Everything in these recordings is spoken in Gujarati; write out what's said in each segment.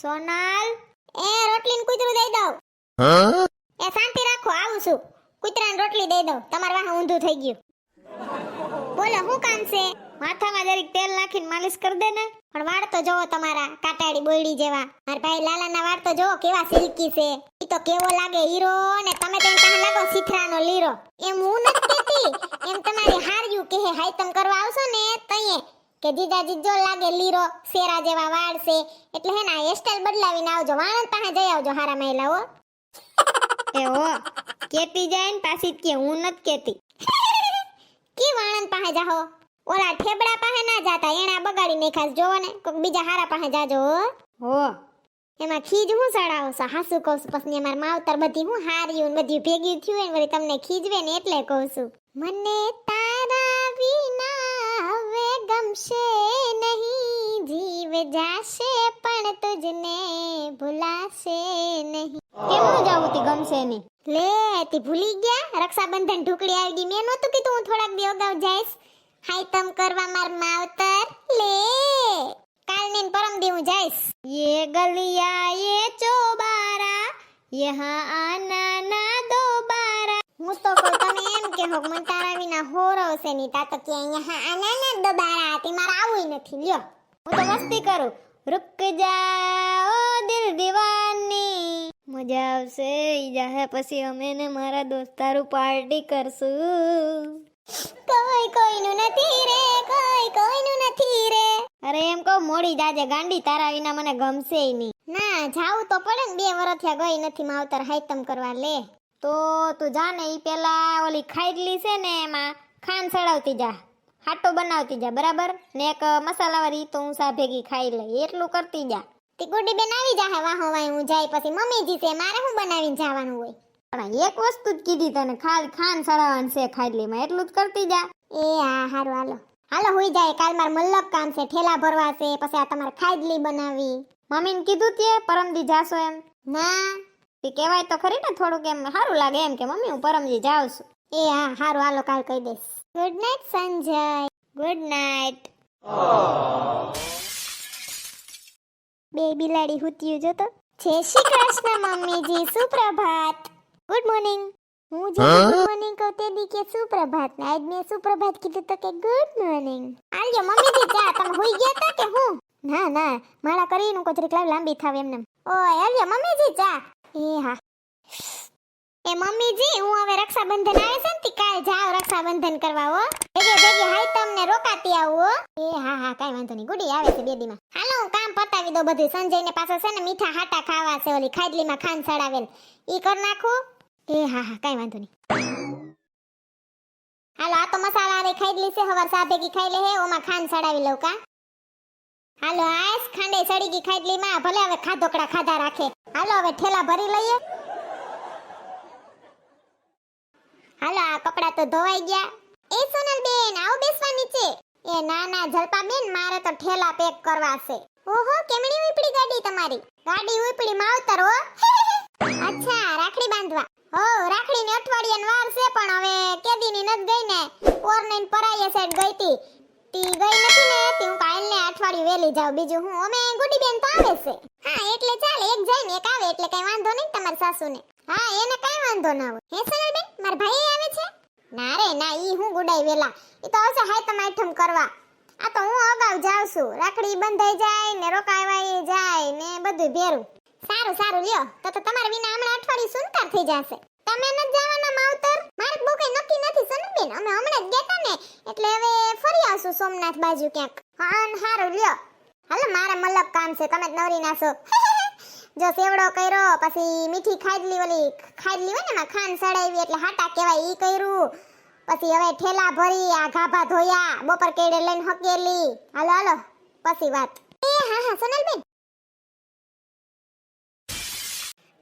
સોનલ એ રોટલી ને કૂતરું દઈ દઉં. એ શાંતિ રાખો આવું છું. કૂતરાને રોટલી દઈ દઉં. તમારે વાહ ઊંધું થઈ ગયું. બોલો શું કામ છે? માથામાં જરીક તેલ નાખીને માલિશ કરી દે ને. પણ વાળ તો જોવો તમારા કાટાડી બોયડી જેવા. મારા ભાઈ લાલાના વાળ તો જોવો કેવા સિલ્કી છે. ઈ તો કેવો લાગે હીરો ને તમે તો એમ કહે લાગો સિથરાનો લીરો. એમ હું નથી કહેતી એમ તમારી હાર્યું કે હાઈતમ કરવા આવશો ને તઈએ. કે જીજા જીજો લાગે લીરો શેરા જેવા વાળ છે એટલે હે ને હેરસ્ટાઈલ બદલાવીને આવજો વાળંદ પાસે જઈ આવજો હારા મહિલા હો. એ હો કેતી જાય ને પાછી કે હું નત કેતી. કી વાણંદ પાસે જાહો? ઓલા ઠેબડા પાસે ના જાતા એણા બગાડી નાખાસ જોવો ને કોક બીજા હારા પાસે જાજો હો. એમાં ખીજ હું સડાવો છો હાસુ કહું છું પછી અમાર માવતર બધી હું હાર્યું ને બધું ભેગી થયું ને વળી તમને ખીજવે ને એટલે કહું છું. મને તારા વિના ગમશે નહીં જીવ જાશે પણ તુજને ભૂલાશે નહીં. કેમનું જાવું તી ગમશે નહીં લે તી ભૂલી ગયા? રક્ષાબંધન ઢુકડી આવી ગઈ મેં નહોતું કીધું હું થોડાક દી અગાઉ જઈશ. હાઈતમ કરવા માર માવતર. લે કાલ ને પરમ દી હું જઈશ. યે ગલિયા યે ચોબારા યહાં આના ના દોબારા હું તો કહું તમે એમ કે હો, મન તારા વિના હોરવશે નહીં. તા તો કે અહીંયા આના ના દોબારા તે મારે આવું નથી. લ્યો. હું તો મસ્તી કરું. રૂક જાઓ દિલ દીવાની. મજા આવશે. ઈ જાહે પછી ને કોઈ કોઈનું નથી રે, કોઈ કોઈનું નથી રે. અરે એમ કહો, મોડી જાજે ગાંડી તારા વિના મને ગમશે નહીં. ના, જાવું તો પડે ને બે વર્ષ થયા ગઈ નથી, માવતર હાઈતમ કરવા લે. તો તું જા ને એ પેલા ઓલી ખાઈડલી છે ને એમાં ખાંડ સડાવતી જા હાટો બનાવતી જા બરાબર? ને એક મસાલાવાળી તો હું સા ભેગી ખાઈ લઈ એટલું કરતી જા. તે ગુડી બેન આવી જાહે વાહો વાય હું જાય પછી. મમ્મીજી છે મારે હું બનાવીને જવાનું હોય? પણ એક વસ્તુ જ કીધી તને ખાલી ખાંડ ચડાવવાનું છે ખાડલીમાં એટલું જ કરતી જા. એ હા હારું હાલો. હાલો હોઈ જાય કાલ માર મલ્લક કામ છે ઠેલા ભરવા છે પછી આ તમારે ખાડલી બનાવી. મમ્મીને કીધું તે પરમદી જાશો એમ? ના. તે કહેવાય તો ખરી ને થોડુંક એમ સારું લાગે એમ કે મમ્મી હું પરમજી જાઉં છું. એ હા સારું હાલો કાલ કહી દઈશ. Good night Sanjay. Good night બે બિલાડી હુતિયું જોતો જય શ્રી કૃષ્ણ મમ્મીજી સુપ્રભાત. ગુડ મોર્નિંગ હું જે ગુડ મોર્નિંગ કહું તે દી કે સુપ્રભાત. ને આજ મેં સુપ્રભાત કીધું તો કે ગુડ મોર્નિંગ આલ્યો મમ્મીજી ચા તમે હોઈ ગયા તા કે હું? ના ના. માળા કરીને કોચરી ક્લાવ લાંબી થાવ એમને. ઓય આલ્યો મમ્મીજી ચા એ હા એ મમ્મીજી, હું હવે રક્ષાબંધન આવે છે ને તી, કાલ જાવ રક્ષાબંધન કરવા હો. ભેગે ભેગે હાય તમને રોકાતી આવું હો. એ હા હા, કાઈ વાંધો નહીં. ગુડી આવે છે બેદીમાં હાલો, હું કામ પતાવી દઉં બધું. સંજયને પાછો છે ને મીઠા હાટા ખાવા છે, ઓલી ખાડલીમાં ખાંડ સડાવેલ ઈ કર નાખું. એ હા હા, કાઈ વાંધો નહીં. હાલો, આ તો મસાલા રે ખાડલી છે. હવાર સા ભેગી ખાઈ લે હે, ઓમાં ખાંડ સડાવી લઉં કા? હાલો, આઈસ ખાંડે સડી ગઈ ખાડલીમાં ભલે હવે ખાધોકડા ખાધા રાખે. હાલો, હવે ઠેલા ભરી લઈએ. હાલો, આ કપડા તો ધોવાઈ ગયા. એ સોનલ બેન, આવો બેસવા નીચે. એ ના ના જલપા બેન, મારે તો ઠેલા પેક કરવા છે. ઓહો, કેમણી ઉપડી ગાડી તમારી? ગાડી ઉપડી માવતર હો. અચ્છા, રાખડી બાંધવા. હો રાખડી ને અઠવાડિયાની વાર છે, પણ હવે કેદીની નત ગઈ ને. ઓરને પરાઈએ સાઈડ ગઈ તી. તી ગઈ નથી ને, તે હું કાલ ને અઠવાડિયું વેલી જાવ બીજું હું, અમે ગુડી બેન તો આવે છે. હા, એટલે ચાલે, એક જાય એક આવે, એટલે કઈ વાંધો નહીં તમારા સાસુને. હા, એને કઈ વાંધો ના હોય હે સોનલ બેન મારા ભાઈ આવે છે? ના રે, ના, ઈ હું ગુડાઈ વેલા. ઈ તો આવશે હાય તમે ઠમ કરવા. આ તો હું અગાઉ જાઉં છું. રાખડી બંધાઈ જાય ને રોકાવાઈ જાય ને બધું ભેરું. સારું સારું, લ્યો. તો તો તમારા વિના હમણાં અઠવાડિયું સુનકાર થઈ જશે. તમે ન જવાના માવતર? મારે બહુ નક્કી નથી સોનલબેન અમે હમણાં જ ગયા ને. એટલે હવે ફરી આવશું સોમનાથ બાજુ ક્યાંક હા ને સારું લ્યો હાલો મારે મલક કામ છે તમે જ નવરી નાખો જો સેવડો કર્યો પછી મીઠી ખાડલી ઓલી ખાડલી હોય ને એમાં ખાંડ સડાવી એટલે હાટા કહેવાય ઈ કર્યું પછી હવે ઠેલા ભરી આ ગાભા ધોયા બપોર કેડે લઈને હકેલી હાલો હાલો પછી વાત એ હા હા સોનલબેન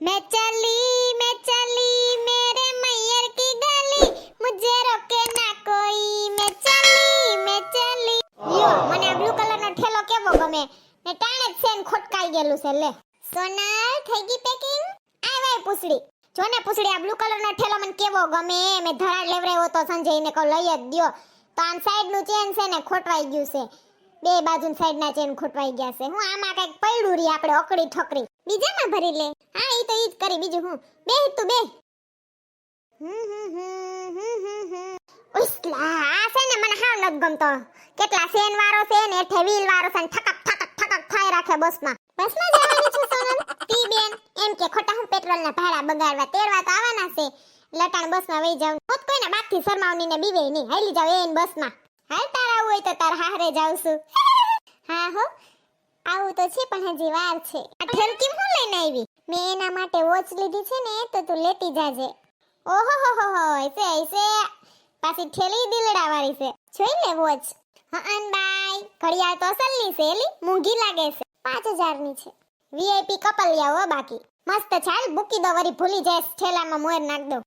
मैं चली मैं चली मेरे मैयर की गली मुझे रोके ना कोई मैं चली मैं चली મને આ બ્લુ કલરનો ઠેલો કેવો ગમે? ને ટાણે જ છે ને ખોટકાઈ ગયેલું છે લે. સોનલ થઈ ગઈ પેકિંગ આય પૂછડી. જો ને પૂછડી આ બ્લુ કલરનો ઠેલો મને કેવો ગમે? મેં ધરાડ લેવરાયો તો સંજયને કહું લઈ જ દ્યો. તો આમ સાઈડનું ચેન છે ને ખોટવાઈ ગયું છે. બે બાજુ સાઈડના ચેન ખોટવાઈ ગયા છે. હું આમાં કંઈક પડ્યું રી આપણે ઓકડી ઠોકરી. બીજામાં ભરી લે. હા ઈ તો ઈ જ કરી. બીજું હું? બે તું બે હમ હમ હમ હમ હમ હમ. ઉસ્લા, ને નથી ગમતો કેટલા સેન વાળો છે ને એઠે વ્હીલ છે ઠકક ઠકક ઠકક થાય રાખે બસમાં બસમાં જવાની છે સોનલ તી બેન એમ કે ખોટા હું પેટ્રોલના ભાડા બગાડવા તેરવા તો આવવાના છે લટાણ બસમાં વહી જાઉં હોત કોઈને બાકી શરમાવની ને બીવે નહીં હાલી જાવ એન બસમાં હાલ તાર આવું હોય તો તાર હારે જાઉં છું હા હો આવું તો છે પણ હજી વાર છે આ ઠેલકી હું લઈને આવી મેં એના માટે વોચ લીધી છે ને તો તું લેતી જાજે ઓહો હો હો હો એસે એસે પાછી ઠેલી દિલડા વાળી છે. જોઈ લે વોચ. હઅન બાય. ઘડિયાળ તો અસલની છે એલી. મૂંઘી લાગે છે. પાંચ હજારની છે. વીઆઈપી કપલ હો બાકી. મસ્ત ચાલ બુકી દો વરી ભૂલી જાય ઠેલામાં મોર નાખ દો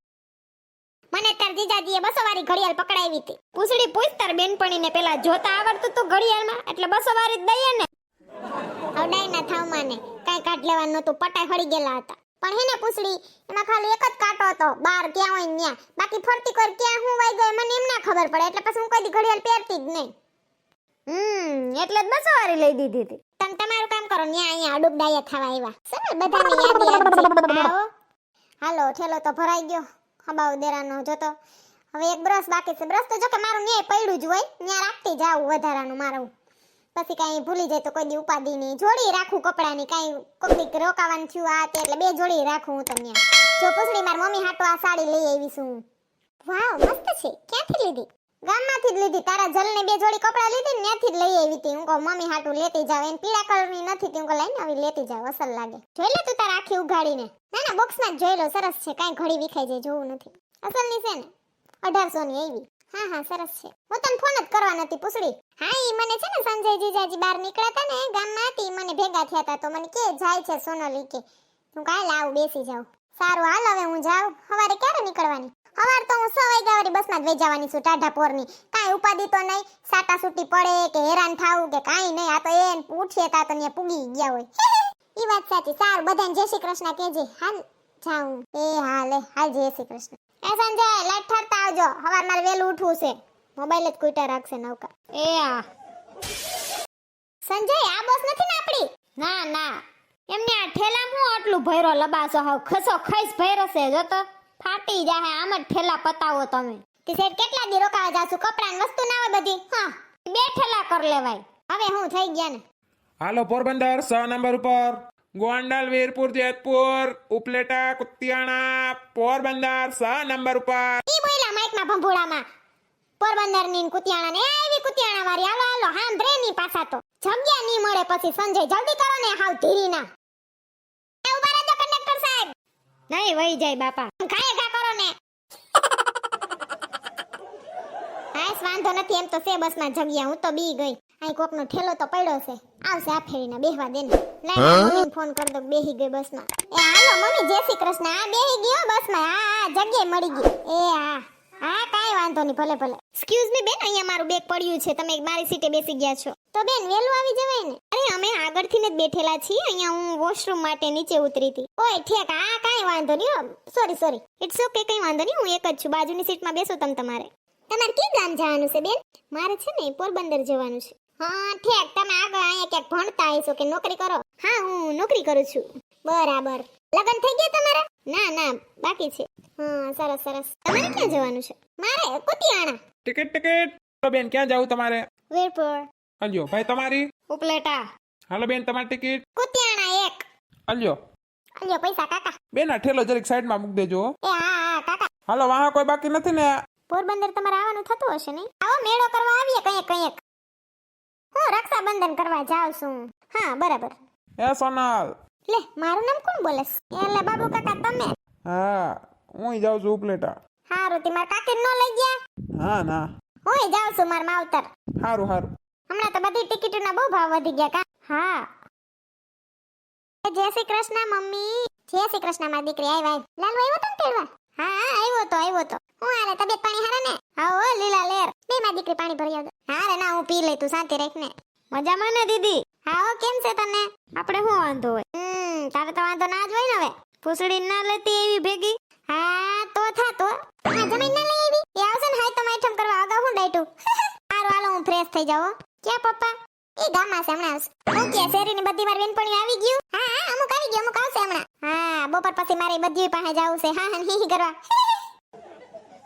મને તાર જીજાજીએ બસો વાળી ઘડિયાળ પકડાવી હતી. પૂછડી પૂછ તાર બેનપણીને પેલા જોતા આવડતું તું ઘડિયાળમાં? એટલે બસો વાળી દઈએ ને. અડાઈના ના ને. કાંઈ કાઢ લેવાનું નહોતું. પટાઈ હળી ગયેલા હતા. પણ હેને પૂછડી, એમાં ખાલી એક જ કાંટો હતો. બાર ક્યાં હોય ને બાકી ફરતી કર ક્યાં હું વાઈ ગયો મને એમ ના ખબર પડે. એટલે પછી હું કોઈ ઘડિયાળ પહેરતી જ નહીં. હમ, એટલે જ બસો વાળી લઈ દીધી હતી. તમે તમારું કામ કરો, ન્યા અહીંયા અડુક ડાયા ખાવા આવ્યા. સરસ બધાની યાદી હાલો, ઠેલો તો ભરાઈ ગયો. હબાવ દેરાનો જોતો. હવે એક બ્રશ બાકી છે. બ્રશ તો જો કે મારું ન્યાય પડ્યું જ હોય. ન્યા રાખતી જાવું વધારાનું મારું. પછી કાંઈ ભૂલી જાય તો કોઈ દી ઉપાદી નહીં જોડી રાખું કપડાની, કાંઈ કોકડીક રોકાવાનું થયું આ એટલે બે જોડી રાખું હું તમને. જો પૂછડી માર મમ્મી હાટો આ સાડી લઈ આવી છું વાવ, મસ્ત છે. ક્યાંથી લીધી? ગામમાંથી જ લીધી. તારા જલને બે જોડી કપડાં લીધી ને ત્યાંથી જ લઈ આવી હતી. હું કહું, મમ્મી હાટું લેતી જાવ. એને પીળા કલરની નથી તી કહું, લઈને આવી લેતી જાવ. અસલ લાગે. જોઈ લે તું તારા આખી ઉઘાડીને. ના ના બોક્સમાં જ જોઈ લો સરસ છે. કાંઈ ઘડી વિખાઈ જાય, જોવું નથી. અસલની છે ને અઢારસો ની આવી હા હા, સરસ છે. હું તને ફોન જ કરવા નથી પૂછડી. હા, ઈ મને છે ને સંજય જીજાજી બહાર નીકળ્યા હતા ને, ગામમાં હતી મને ભેગા થયા હતા તો મને કે, જાય છે સોનલી કે. હું કાલે આવું, બેસી જાઉં. સારું, હાલ, હવે હું જાઉં. સવારે ક્યારે નીકળવાની? સવાર તો હું છ વાગ્યા વાળી બસમાં જ વહી જવાની છું, ટાઢા પોરની. કાંઈ ઉપાદી તો નહીં. સાટા સૂટી પડે કે હેરાન થાવું કે કાંઈ નહીં. આ તો એન ઉઠીએ તા તો ત્યાં પૂગી ગયા હોય. ઈ વાત સાચી. સારું, બધાને જય શ્રી કૃષ્ણ કેજે હાલ જાઉં. એ, હાલે, હાલ જય શ્રી કૃષ્ણ. એ સંજય ઠરતા આવજો. હવાર મારે વહેલું ઉઠવું છે. મોબાઈલ જ કુઈટા રાખશે નવકા એ આ. સંજય, આ બસ નથી ને આપડી ના ના. એમને આ ઠેલા હું આટલું ભૈરો લબાસો હાવ ખસો ખઈસ ભૈરો છે, જો તો. ફાટી જાહે આમ જ ઠેલા પતાવો તમે. તે સેટ કેટલા દી રોકાવા જાશું? કપડાં વસ્તુ ના હોય બધી. હા. બે ઠેલા કર લેવાય. હવે હું થઈ ગયા ને. હાલો પોરબંદર, સ નંબર ઉપર. ગોંડલ વીરપુર જેતપુર ઉપલેટા કુતિયાણા પોરબંદર સ નંબર ઉપર. ઈ બોયલા માઈકમાં ભંભોળામાં. પોરબંદરની કુતિયાણા ને આવી કુતિયાણા વાળી. હાલો હાલો હાંભરે બ્રે ની પાછા તો. જગ્યા ની મળે પછી સંજય. જલ્દી કરો ને હાવ ધીરી ના એ ઊભા રહેજો કંડક્ટર સાહેબ. નહીં વહી જાય બાપા. કાય કા કરો ને. હાસ વાંધો નથી એમ તો છે બસમાં જગ્યા. હું તો બી ગઈ. અહીં કોકનો ઠેલો તો પડ્યો છે. આવશે આ ફેરીને બેહવા દે ને લાઈ ફોન કર દો બેહી ગઈ બસમાં. એ હાલો મમ્મી જય શ્રી કૃષ્ણ. આ બેહી ગયો બસમાં. હા હા જગ્યાએ મળી ગઈ એ હા. હા કાંઈ વાંધો નહીં ભલે ભલે. એક્સક્યુઝ મી બેન અહીંયા મારું બેગ પડ્યું છે. તમે મારી સીટે બેસી ગયા છો. તો બેન વેલું આવી જવાય ને. અરે અમે આગળથી ને જ બેઠેલા છીએ. અહીંયા હું વોશરૂમ માટે નીચે ઉતરી હતી. ઓય ઠેક હા કાંઈ વાંધો નહીં સોરી સોરી ઇટ્સ ઓકે કંઈ વાંધો નહીં હું એક જ છું. બાજુની સીટમાં બેસો તમ તમારે. તમારે કઈ ગામ જવાનું છે બેન? મારે છે ને પોરબંદર જવાનું છે. હા ઠેક તમે આગળ અહીંયા ક્યાંક ભણતા હશો કે નોકરી કરો? હા હું નોકરી કરું છું. બરાબર. લગન થઈ ગયા તમારા? ના ના બાકી છે. હા સરસ સરસ. તમારે ક્યાં જવાનું છે? મારે કુતિયાણા. Ticket ticket. તો બેન ક્યાં જવું તમારે? વીરપુર. અલ્યો ભાઈ તમારી? ઉપલેટા. હાલો બેન તમારી ટિકિટ. કુતિયાણા એક. અલ્યો. અલ્યો પૈસા કાકા. બેન આ ઠેલો જરીક સાઈડમાં મૂકી દેજો. એ હા હા કાકા. હાલો વાહ કોઈ બાકી નથી ને? પોરબંદર તમારે આવવાનું થતું હશે નહીં? આવો મેળો કરવા આવીએ કંઈક કંઈક. હું રક્ષાબંધન કરવા જાઉં છું. હા બરાબર. એ સોનલ. લે મારું નામ કોણ બોલેસ એટલે બાબુ કાકા તમે. હા હું જાઉં છું ઉપલેટા. હારું તે મારા કાકી ન લઈ ગયા? હા ના. હું જાઉં છું મારા માવતર. હારું હારું. હમણાં તો બધી ટિકિટોના બહુ ભાવ વધી ગયા કા? હા. જય શ્રી કૃષ્ણ મમ્મી. જય શ્રી કૃષ્ણ મારી દીકરી આવ્યા લાલુ આવ્યો તો ને તેડવા? હા હા આવ્યો તો આવ્યો તો. હું આલે તબિયત પાણી હારા ને? હા ઓ લીલા લેર. બે મારી દીકરી પાણી ભરી આવજો હા રે ના હું પી લઈ તું શાંતિ રાખ ને. મજામાં ને, દીદી? હા હો કેમ છે તને? આપણે શું વાંધો હોય? હમ, તારે તો વાંધો ના જ હોય ને હવે. પૂછડી ના લેતી એવી ભેગી? હા, તો થા તો. હા, જમીન ના લઈ આવી? એ આવશે ને, હાય, તો માઈઠમ કરવા અગાઉ હું ડાઈટું સારું હાલો, હું ફ્રેશ થઈ જાઉં ક્યાં, પપ્પા? એ ગામમાં છે હમણાં આવશે. હું કે, શેરીની બધી મારી બેનપણી આવી ગયું? હા હા, અમુક આવી ગયું અમુક આવશે હમણાં. હા, બપોર પછી મારે બધી પાસે જવું છે. હા હી હી, કરવા.